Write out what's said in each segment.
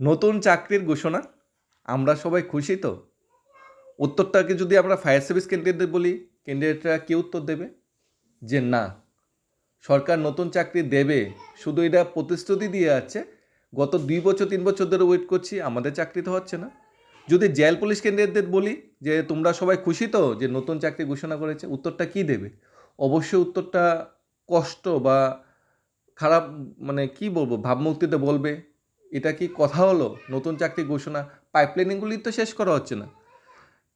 নতুন চাকরির ঘোষণা। আমরা সবাই খুশি তো? উত্তরটাকে যদি আমরা ফায়ার সার্ভিস ক্যান্ডিডেটদের বলি ক্যান্ডিডেটরা কি উত্তর দেবে? যে না, সরকার নতুন চাকরি দেবে, শুধু এটা প্রতিশ্রুতি দিয়ে আছে, গত দুই বছর, তিন বছর ধরে ওয়েট করছি, আমাদের চাকরি তো হচ্ছে না। যদি জেল পুলিশ ক্যান্ডিডেটদের বলি, যে তোমরা সবাই খুশি তো, যে নতুন চাকরি ঘোষণা করেছে, উত্তরটা কি দেবে? অবশ্যই উত্তরটা কষ্ট বা খারাপ মানে কি বলব, ভাবমূর্তিতে বলবে। এটা কি কথা হলো? নতুন চাকরি ঘোষণা। পাইপলাইনিংগুলি তো শেষ করা হচ্ছে না।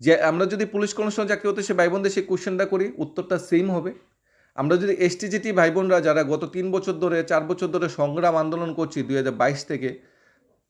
যে আমরা যদি পুলিশ কমিশন চাকরি হতে সে ভাই বোনদের সেই কোশ্চেনটা করি, উত্তরটা সেম হবে। আমরা যদি এসটিজিটি ভাই বোনরা যারা গত তিন বছর ধরে, চার বছর ধরে সংগ্রাম আন্দোলন করছি দুই হাজার বাইশ থেকে,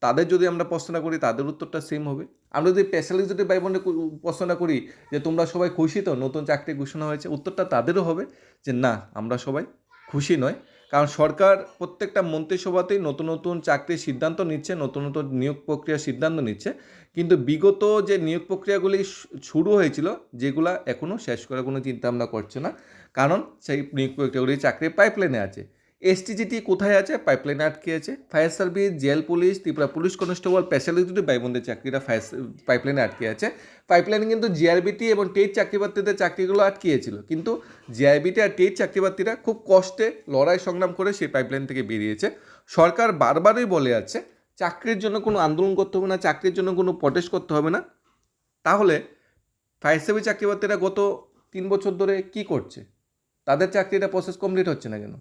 তাদের যদি আমরা প্রশ্ন করি, তাদের উত্তরটা সেম হবে। আমরা যদি স্পেশালিস্ট যদি ভাই বোনদের প্রশ্ন করি যে তোমরা সবাই খুশি তো? নতুন চাকরি ঘোষণা হয়েছে, উত্তরটা তাদেরও হবে যে না, আমরা সবাই খুশি নয়। কারণ সরকার প্রত্যেকটা মন্ত্রিসভাতেই নতুন নতুন চাকরির সিদ্ধান্ত নিচ্ছে, নতুন নতুন নিয়োগ প্রক্রিয়ার সিদ্ধান্ত নিচ্ছে। কিন্তু বিগত যে নিয়োগ প্রক্রিয়াগুলি শুরু হয়েছিল, যেগুলা এখনও শেষ করার কোনো চিন্তা ভাবনা করছে না। কারণ সেই নিয়োগ প্রক্রিয়াগুলি চাকরির পাইপলাইনে আছে। এসটিজিটি কোথায় আছে? পাইপলাইনে আটকে আছে। Fire service jail police Tripura police constable specialist ভাইবোনদের চাকরিটা ফায়ার পাইপলাইনে আটকে আছে। পাইপলাইনে কিন্তু জিআরবিটি এবং টেট চাকরিপ্রার্থীদের চাকরিগুলো আটকিয়েছিল। কিন্তু জিআরবিটি আর টেট চাকরিপ্রার্থীরা খুব কষ্টে লড়াই সংগ্রাম করে সেই পাইপলাইন থেকে বেরিয়েছে। সরকার বারবারই বলে আছে, চাকরির জন্য কোনো আন্দোলন করতে হবে না, চাকরির জন্য কোনো প্রটেস্ট করতে হবে না। তাহলে ফায়ার সার্ভিস চাকরিপ্রার্থীরা গত তিন বছর ধরে কি করছে? তাদের চাকরিটা প্রসেস কমপ্লিট হচ্ছে না কেন?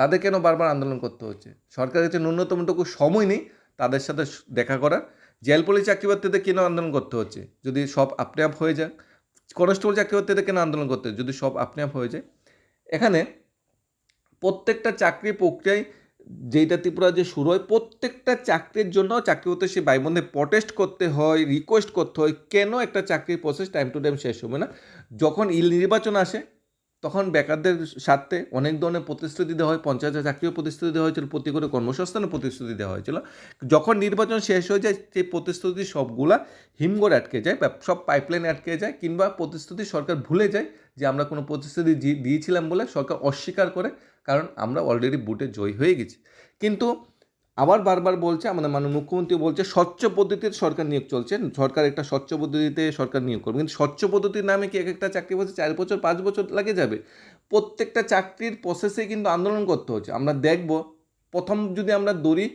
তাদের কেন বারবার আন্দোলন করতে হচ্ছে? সরকারের কাছে ন্যূনতমটুকু সময় নেই তাদের সাথে দেখা করার। জেল পুলিশ চাকরিপ্রার্থীদের কেন আন্দোলন করতে হচ্ছে? যদি সব আপনি আপ হয়ে যায় কনস্টেবল চাকরিপ্রার্থীদের কেন আন্দোলন করতে হচ্ছে? যদি সব আপনি আপ হয়ে যায়। এখানে প্রত্যেকটা চাকরি প্রক্রিয়ায় যেইটা ত্রিপুরা যে শুরু হয়, প্রত্যেকটা চাকরির জন্য চাকরি হতে সে বাইবন্ধে প্রটেস্ট করতে হয় রিকোয়েস্ট করতে হয়, কেন একটা চাকরির প্রসেস টাইম টু টাইম শেষ হবে না? যখন ইল নির্বাচন আসে তখন বেকারদের স্বার্থে অনেক ধরনের প্রতিশ্রুতি দেওয়া হয়, পঞ্চায়েত চাকরিও প্রতিশ্রুতি দেওয়া হয়েছিল, প্রতি করে কর্মসংস্থানের প্রতিশ্রুতি দেওয়া হয়েছিল। যখন নির্বাচন শেষ হয়ে যায় সেই প্রতিশ্রুতি সবগুলা হিমঘরে আটকে যায় সব পাইপলাইনে আটকে যায়, কিংবা প্রতিশ্রুতি সরকার ভুলে যায় যে আমরা কোনো প্রতিশ্রুতি দিয়েছিলাম বলে সরকার অস্বীকার করে, কারণ আমরা অলরেডি বুটে জয় হয়ে গেছি। কিন্তু আবার বারবার বলছে, আমাদের মাননীয় মুখ্যমন্ত্রী বলছে, স্বচ্ছ পদ্ধতিতে সরকার নিয়োগ চলছে। সরকার একটা স্বচ্ছ পদ্ধতিতে সরকার নিয়োগ করবে। কিন্তু স্বচ্ছ পদ্ধতির নামে কি এক একটা চাকরি বলছে? চার বছর, পাঁচ বছর লাগে যাবে। প্রত্যেকটা চাকরির প্রসেসে কিন্তু আন্দোলন করতে হচ্ছে। আমরা দেখব, প্রথম যদি আমরা ধরি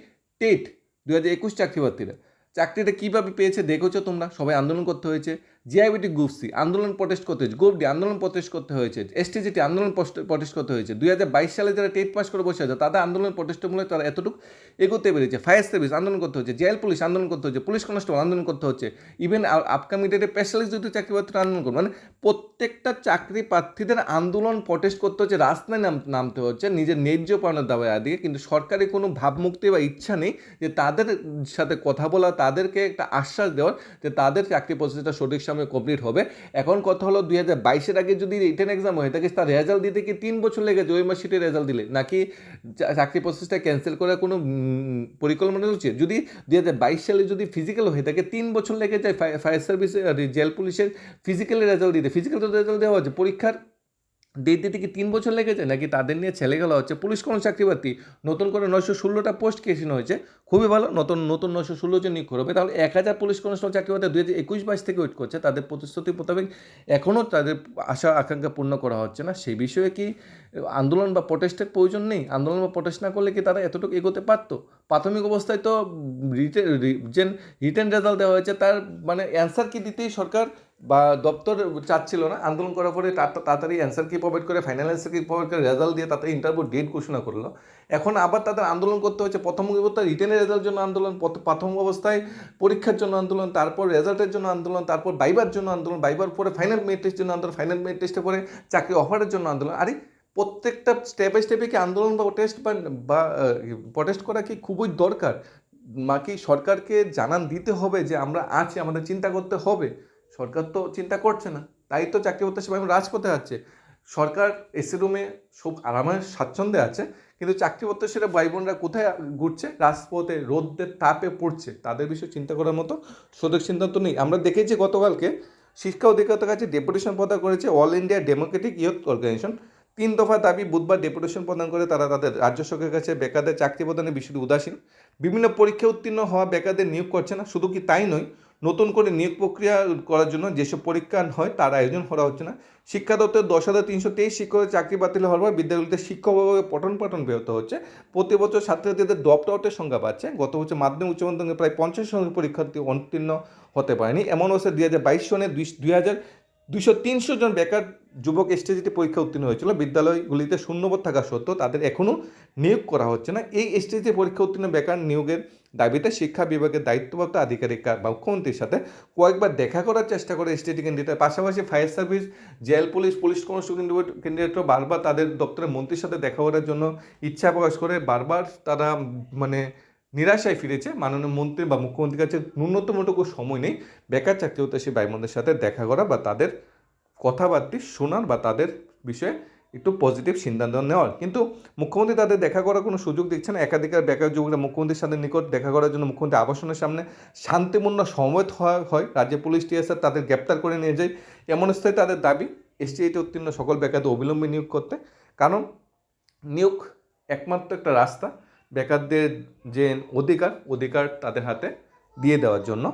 টেট দু হাজার একুশ চাকরিপ্রার্থীরা। চাকরিটা কীভাবে পেয়েছে, দেখেছ তোমরা? সবাই আন্দোলন করতে হয়েছে। জিআইবিটি গ্রুপ সি আন্দোলন প্রটেস্ট করতে হয়েছে গ্রুপ আন্দোলন প্রটেস্ট করতে হয়েছে, এসটিজিটি আন্দোলন প্রটেস্ট করতে হয়েছে। দুই হাজার বাইশ সালে যারা টেট পাস করে বসে আছে, তাদের আন্দোলন প্রটেস্টের মূলে তারা এতটুকু এগোতে পেরেছে। ফায়ার সার্ভিস আন্দোলন করতে হচ্ছে জেল পুলিশ আন্দোলন করতে হচ্ছে পুলিশ কনস্টেবল আন্দোলন করতে হচ্ছে, ইভেন আপকামিং ডেটে স্পেশালিস্ট যদি চাকরি প্রার্থীরা আন্দোলন করবে। মানে প্রত্যেকটা চাকরি প্রার্থীদের আন্দোলন প্রটেস্ট করতে হচ্ছে, রাস্তায় নাম, নামতে হচ্ছে, নিজের ন্যায্য পাওনার দাবায় আদিকে কিন্তু সরকারি কোনো ভাবমুক্তি বা ইচ্ছা নেই যে তাদের সাথে কথা বলা, তাদেরকে একটা আশ্বাস দেওয়ার যে তাদের চাকরি প্রসেসটা সঠিক সময়ে কমপ্লিট হবে। এখন কথা হলো দুই হাজার বাইশের আগে যদি রিটার্ন এক্সাম হয়ে থাকে তার রেজাল্ট দিতে কি তিন বছর লেগে যায় ওই মার্কশিটের রেজাল্ট দিলে। নাকি চাকরি প্রসেসটা ক্যান্সেল করার কোনো পরিকল্পনা চলছে? যদি দুই হাজার বাইশ সালে যদি ফিজিক্যাল হয়ে থাকে তিন বছর লেগে যায় ফায়ার সার্ভিসে জেল পুলিশের ফিজিক্যালের রেজাল্ট দিতে। ফিজিক্যাল তো রেজাল্ট দেওয়া হচ্ছে পরীক্ষার ডেট দিতে কি তিন বছর লেগেছে? নাকি তাদের নিয়ে ছেলে গেলা হচ্ছে? পুলিশ কোন চাকরি নতুন করে নয়শো ষোলোটা পোস্ট ক্রিয়েশন হয়েছে। খুবই ভালো। নতুন নতুন নয়শো ষোলো জন নিয়োগ করবে। তাহলে এক হাজার পুলিশ কনস্টেবল চাকরি প্রার্থী দুই হাজার একুশ বাইশ থেকে ওয়েট করছে। তাদের প্রতিশ্রুতি মোতাবেক এখনও তাদের আশা, আকাঙ্ক্ষা পূর্ণ করা হচ্ছে না। সেই বিষয়ে কি আন্দোলন বা প্রোটেস্টের প্রয়োজন নেই? আন্দোলন বা প্রোটেস্ট না করলে কি তারা এতটুকু এগোতে পারতো? প্রাথমিক অবস্থায় তো রিটেন রিটেন রেজাল্ট দেওয়া হয়েছে। তার মানে অ্যান্সার কি দিতেই সরকার বা দপ্তর চাচ্ছিল না, আন্দোলন করার পরে তাড়াতাড়ি অ্যান্সার কি প্রোভাইড করে ফাইনাল অ্যান্সার কি প্রোভাইড করে রেজাল্ট দিয়ে তাড়াতাড়ি ইন্টারভিউ ডেট ঘোষণা করল। এখন আবার তাদের আন্দোলন করতে হচ্ছে, প্রথম অবস্থায় রিটেনের রেজাল্টের জন্য আন্দোলন প্রথ- প্রথম অবস্থায় পরীক্ষার জন্য আন্দোলন, তারপর রেজাল্টের জন্য আন্দোলন, তারপর বাইবার জন্য আন্দোলন বাইবার পরে ফাইনাল মেরিট টেস্টের জন্য আন্দোলন ফাইনাল মেরিট টেস্টে পরে চাকরি অফারের জন্য আন্দোলন। আরে, প্রত্যেকটা স্টেপ স্টেপে কি আন্দোলন বা টেস্ট বা প্রটেস্ট করা কি খুবই দরকার? বাকি সরকারকে জানান দিতে হবে যে আমরা আছি, আমাদের চিন্তা করতে হবে? সরকার তো চিন্তা করছে না, তাই তো চাকরি করতে সবাই রাজপথে আছে। সরকার এসি রুমে সব আরামের স্বাচ্ছন্দ্যে আছে, কিন্তু চাকরি প্রত্যাশীরা ভাই বোনরা কোথায় ঘুরছে? রাজপথে রোদ্রের তাপে পড়ছে, তাদের বিষয়ে চিন্তা করার মতো সঠিক সিদ্ধান্ত নেই। আমরা দেখেছি গতকালকে শিক্ষা অধিকর্তার কাছে ডেপুটেশন প্রদান করেছে All India Democratic Youth Organisation. তিন দফা দাবি বুধবার ডেপুটেশন প্রদান করে তারা তাদের রাজ্য সরকারের কাছে বেকারদের চাকরি প্রদানের বিষয়টি উদাসীন। বিভিন্ন পরীক্ষা উত্তীর্ণ হওয়া বেকারদের নিয়োগ করছে না, শুধু কি তাই নয় নতুন করে নিয়োগ প্রক্রিয়া করার জন্য যেসব পরীক্ষা হয় তার আয়োজন করা হচ্ছে না। শিক্ষা দপ্তর দশ হাজার তিনশো তেইশ শিক্ষকের চাকরি বাতিল হওয়ার পর বিদ্যালয়গুলিতে শিক্ষক পঠন পাঠন ব্যাহত হচ্ছে। প্রতি বছর ছাত্রছাত্রীদের ড্রপ আউটের সংখ্যা বাড়ছে। গত বছর মাধ্যমিক উচ্চ মাধ্যমিকে প্রায় পঞ্চাশ শতাংশ পরীক্ষার্থী উত্তীর্ণ হতে পারেনি। এমন অবস্থায় দুই হাজার বাইশ সনে দুই হাজার দুইশো তিনশো জন বেকার যুবক এসটিজিটি পরীক্ষা উত্তীর্ণ হয়েছিল। বিদ্যালয়গুলিতে শূন্যবোধ থাকা সত্ত্বেও তাদের এখনও নিয়োগ করা হচ্ছে না। এই এসটিজি পরীক্ষা উত্তীর্ণ বেকার নিয়োগের দাবিতে শিক্ষা বিভাগের দায়িত্বপ্রাপ্ত আধিকারিক বা মুখ্যমন্ত্রীর সাথে কয়েকবার দেখা করার চেষ্টা করে এসটিজি ক্যান্ডিডেট পাশাপাশি fire service, jail police police constable ক্যান্ডিডেটও বারবার তাদের দপ্তরের মন্ত্রীর সাথে দেখা করার জন্য ইচ্ছা প্রকাশ করে। বারবার তারা মানে নিরাশায় ফিরেছে। মাননীয় মন্ত্রী বা মুখ্যমন্ত্রীর কাছে ন্যূনতমটুকু সময় নেই। বেকার চাকরি উত্তাসী ভাইবোনদের সাথে দেখা করা বা তাদের কথাবার্তা শোনার বা তাদের বিষয়ে একটু পজিটিভ সিদ্ধান্ত নেওয়ার। কিন্তু মুখ্যমন্ত্রী তাদের দেখা করার কোনো সুযোগ দিচ্ছে না। একাধিকার বেকার যুবকরা মুখ্যমন্ত্রীর সাথে নিকট দেখা করার জন্য মুখ্যমন্ত্রী আবাসনের সামনে শান্তিপূর্ণ সমবেত হয় রাজ্য পুলিশ টিএসআর তাদের গ্রেপ্তার করে নিয়ে যায়। এমন স্থায়ী তাদের দাবি, এসটিআইতে উত্তীর্ণ সকল বেকারদের অবিলম্বে নিয়োগ করতে। কারণ নিয়োগ একমাত্র একটা রাস্তা বেকারদের যে অধিকার অধিকার তাদের হাতে দিয়ে দেওয়ার জন্য।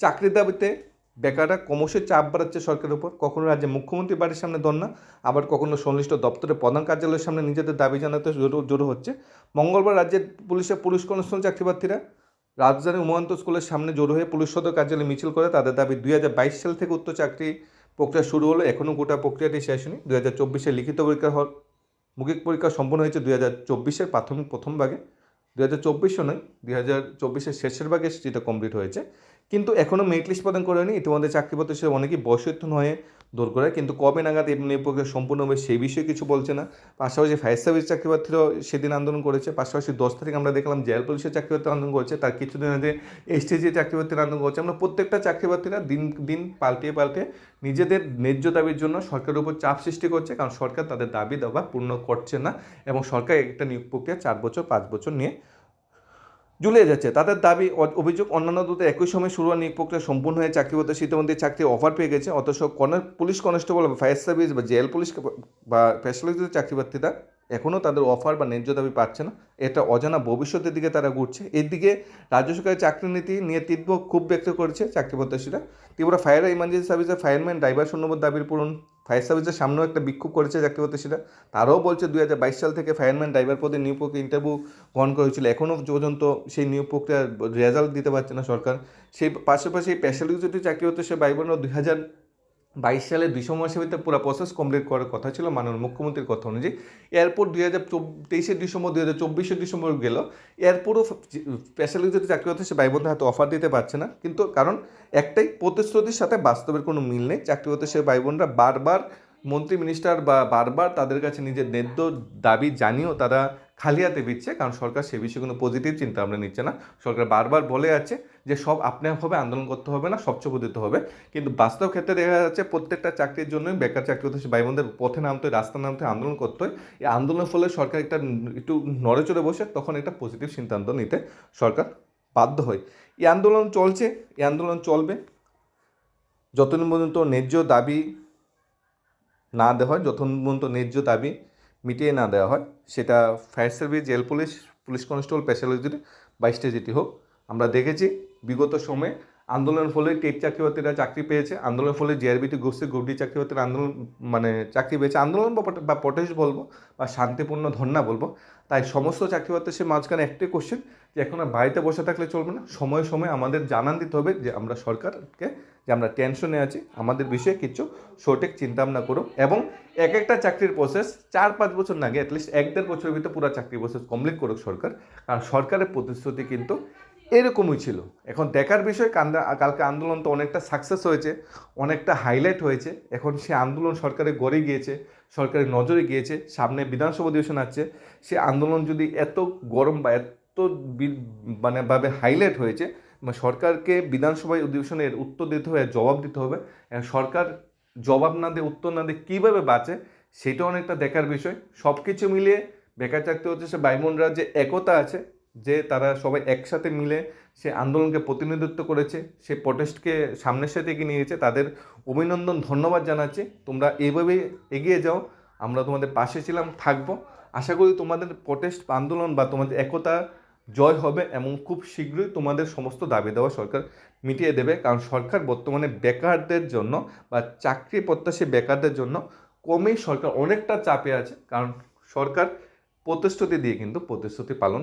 চাকরির দাবিতে বেকাররা ক্রমশ চাপ বাড়াচ্ছে সরকারের উপর। কখনো রাজ্যে মুখ্যমন্ত্রী বাড়ির সামনে ধর্না আবার কখনো সংশ্লিষ্ট দপ্তরের প্রধান কার্যালয়ের সামনে নিজেদের দাবি জানাতে জোরো জোরো হচ্ছে। মঙ্গলবার রাজ্যের পুলিশের পুলিশ কনস্টেবল চাকরিপ্রার্থীরা রাজধানী উমান্ত স্কুলের সামনে জড়ো হয়ে পুলিশ সদর কার্যালয়ে মিছিল করে তাদের দাবি, দুই হাজার বাইশ সাল থেকে উত্তর চাকরি প্রক্রিয়া শুরু হলো এখনও গোটা প্রক্রিয়াটি শেষ হয়নি। দুই হাজার চব্বিশে লিখিত পরীক্ষা হল, মৌখিক পরীক্ষা সম্পন্ন হয়েছে দুই হাজার চব্বিশের প্রাথমিক প্রথম ভাগে। দু হাজার চব্বিশও নয়, দুই হাজার চব্বিশের শেষের ভাগে যেটা কমপ্লিট হয়েছে। কিন্তু এখনও মেরিট লিস্ট প্রদান করেনি ইতিমধ্যে চাকরি পত্র অনেকেই বয়সোত্তন হয়ে দূর করে কিন্তু কবে নাগাদ এমনি প্রক্রিয়া সম্পূর্ণ হবে সেই বিষয়ে কিছু বলছে না। পাশাপাশি ফায়ার সার্ভিস চাকরিপ্রার্থীরাও সেদিন আন্দোলন করেছে। পাশাপাশি দশ তারিখ আমরা দেখলাম জেল পুলিশের চাকরিপ্রার্থী আন্দোলন করেছে। তার কিছুদিন আগে এসটিজি চাকরিপ্রার্থীরা আন্দোলন করছে। আমরা প্রত্যেকটা চাকরিপ্রার্থীরা দিন দিন পাল্টিয়ে পাল্টে নিজেদের ন্যায্য দাবির জন্য সরকারের উপর চাপ সৃষ্টি করছে। কারণ সরকার তাদের দাবি দাবা পূর্ণ করছে না এবং সরকার একটা নিয়োগ প্রক্রিয়া চার বছর, পাঁচ বছর নিয়ে ঝুলিয়ে যাচ্ছে। তাদের দাবি অভিযোগ অন্যান্য দূতে একই সময় শুরু হওয়া নিয়োগ প্রক্রিয়া সম্পূর্ণ হয়ে চাকরি হতে ইতিমধ্যে চাকরি অফার পেয়ে গেছে। অথচ কর্নার পুলিশ কনস্টেবল বা ফায়ার সার্ভিস বা জেল পুলিশ বা স্পেশালিস্ট চাকরি প্রার্থীরা এখনও তাদের অফার বা ন্যায্য দাবি পাচ্ছে না। এটা অজানা ভবিষ্যতের দিকে তারা ঘুরছে। এদিকে রাজ্য সরকারের চাকরি নীতি নিয়ে তীব্র ক্ষোভ ব্যক্ত করেছে চাকরি প্রত্যাশীরা। ত্রিপুরা ফায়ার ইমার্জেন্সি সার্ভিসের ফায়ারম্যান ড্রাইভার শূন্যবোধ দাবির পূরণ ফায়ার সার্ভিসের সামনেও একটা বিক্ষোভ করেছে চাকরি প্রত্যাশীরা তারাও বলছে দু হাজার বাইশ সাল থেকে ফায়ারম্যান ড্রাইভার পদে নিয়োগ প্রক্রিয়া ইন্টারভিউ গ্রহণ করা হয়েছিল। এখনও পর্যন্ত সেই নিয়োগ প্রক্রিয়ার রেজাল্ট দিতে পারছে না সরকার। সেই পাশাপাশি প্যাশালিজিটি চাকরি হতো সে ভাই বোনরা দুই হাজার বাইশ সালে মাসের ভিতরে পুরো প্রসেস কমপ্লিট করার কথা ছিল মাননীয় মুখ্যমন্ত্রীর কথা অনুযায়ী। এরপর দুই হাজার তেইশে ডিসেম্বর দুই হাজার চব্বিশে ডিসেম্বর গেল। এরপরও স্পেশালিটি চাকরি সে ভাই বোনদের হাতে অফার দিতে পারছে না। কিন্তু কারণ একটাই, প্রতিশ্রুতির সাথে বাস্তবের কোনো মিল নেই। চাকরি হতে সে ভাই বোনরা বারবার মন্ত্রী মিনিস্টার বা বারবার তাদের কাছে নিজের ন্যায্য দাবি জানিয়েও তারা খালি হাতে দিচ্ছে কারণ সরকার সে বিষয়ে কোনো পজিটিভ চিন্তা ভাবনা নিচ্ছে না। সরকার বারবার বলে আছে যে সব আপনাভাবে আন্দোলন করতে হবে না স্বচ্ছব দিতে হবে। কিন্তু বাস্তব ক্ষেত্রে দেখা যাচ্ছে প্রত্যেকটা চাকরির জন্যই বেকার চাকরি হতে ভাই বোনদের পথে নামতে হয় রাস্তা নামতে আন্দোলন করতে হয়। এই আন্দোলনের ফলে সরকার একটা একটু নড়ে চড়ে বসে তখন একটা পজিটিভ সিদ্ধান্ত নিতে সরকার বাধ্য হয়। এই আন্দোলন চলছে, এই আন্দোলন চলবে। যতদিন পর্যন্ত ন্যায্য দাবি না দেওয়া হয় যতক্ষণ পর্যন্ত ন্যায্য দাবি মিটিয়ে না দেওয়া হয়। সেটা fire service jail police police constable স্পেশালিটির বাইশটা যেটি হোক। আমরা দেখেছি বিগত সময়ে আন্দোলনের ফলে টেট চাকরিবর্তীরা চাকরি পেয়েছে। আন্দোলনের ফলে জিআরবিটি গোষ্ঠী গ্রুপডি চাকরিবর্তীরা আন্দোলন মানে চাকরি পেয়েছে। আন্দোলন বা বা প্রটেস্ট বলব বা শান্তিপূর্ণ ধর্না বলব। তাই সমস্ত চাকরিপ্রার্থী সে মাঝখানে একটাই কোশ্চেন যে এখন আর বাড়িতে বসে থাকলে চলবে না। সময়ে সময়ে আমাদের জানান দিতে হবে যে আমরা সরকারকে, যে আমরা টেনশনে আছি, আমাদের বিষয়ে কিছু সঠিক চিন্তাভাবনা করুক এবং এক একটা চাকরির প্রসেস চার পাঁচ বছর না গিয়ে অ্যাটলিস্ট এক দেড় বছরের ভিতরে পুরো চাকরি প্রসেস কমপ্লিট করুক সরকার। কারণ সরকারের প্রতিশ্রুতি কিন্তু এরকমই ছিল। এখন দেখার বিষয় কালকে আন্দোলন তো অনেকটা সাকসেস হয়েছে, অনেকটা হাইলাইট হয়েছে। এখন সে আন্দোলন সরকারের গড়ে গিয়েছে। সরকারের নজরে গিয়েছে, সামনে বিধানসভা অধিবেশন আছে, সে আন্দোলন যদি এত গরম বা এত মানে ভাবে হাইলাইট হয়েছে সরকারকে বিধানসভায় অধিবেশনের উত্তর দিতে হবে, জবাব দিতে হবে সরকার জবাব না দিয়ে, উত্তর না দিয়ে কীভাবে বাঁচে, সেটা অনেকটা দেখার বিষয়। সব কিছু মিলিয়ে বেকার চাকরি হচ্ছে, সে বাইমনরা যে একতা আছে যে তারা সবাই একসাথে মিলে সে আন্দোলনকে প্রতিনিধিত্ব করেছে, সে প্রটেস্টকে সামনের সাথে এগিয়ে নিয়ে গেছে। তাদের অভিনন্দন, ধন্যবাদ জানাচ্ছি। তোমরা এইভাবেই এগিয়ে যাও, আমরা তোমাদের পাশে ছিলাম, থাকব। আশা করি তোমাদের প্রোটেস্ট আন্দোলন বা তোমাদের একতা জয় হবে এবং খুব শীঘ্রই তোমাদের সমস্ত দাবি দেওয়া সরকার মিটিয়ে দেবে। কারণ সরকার বর্তমানে বেকারদের জন্য বা চাকরি প্রত্যাশী বেকারদের জন্য কমেই সরকার অনেকটা চাপে আছে। কারণ সরকার প্রতিশ্রুতি দিয়ে কিন্তু প্রতিশ্রুতি পালন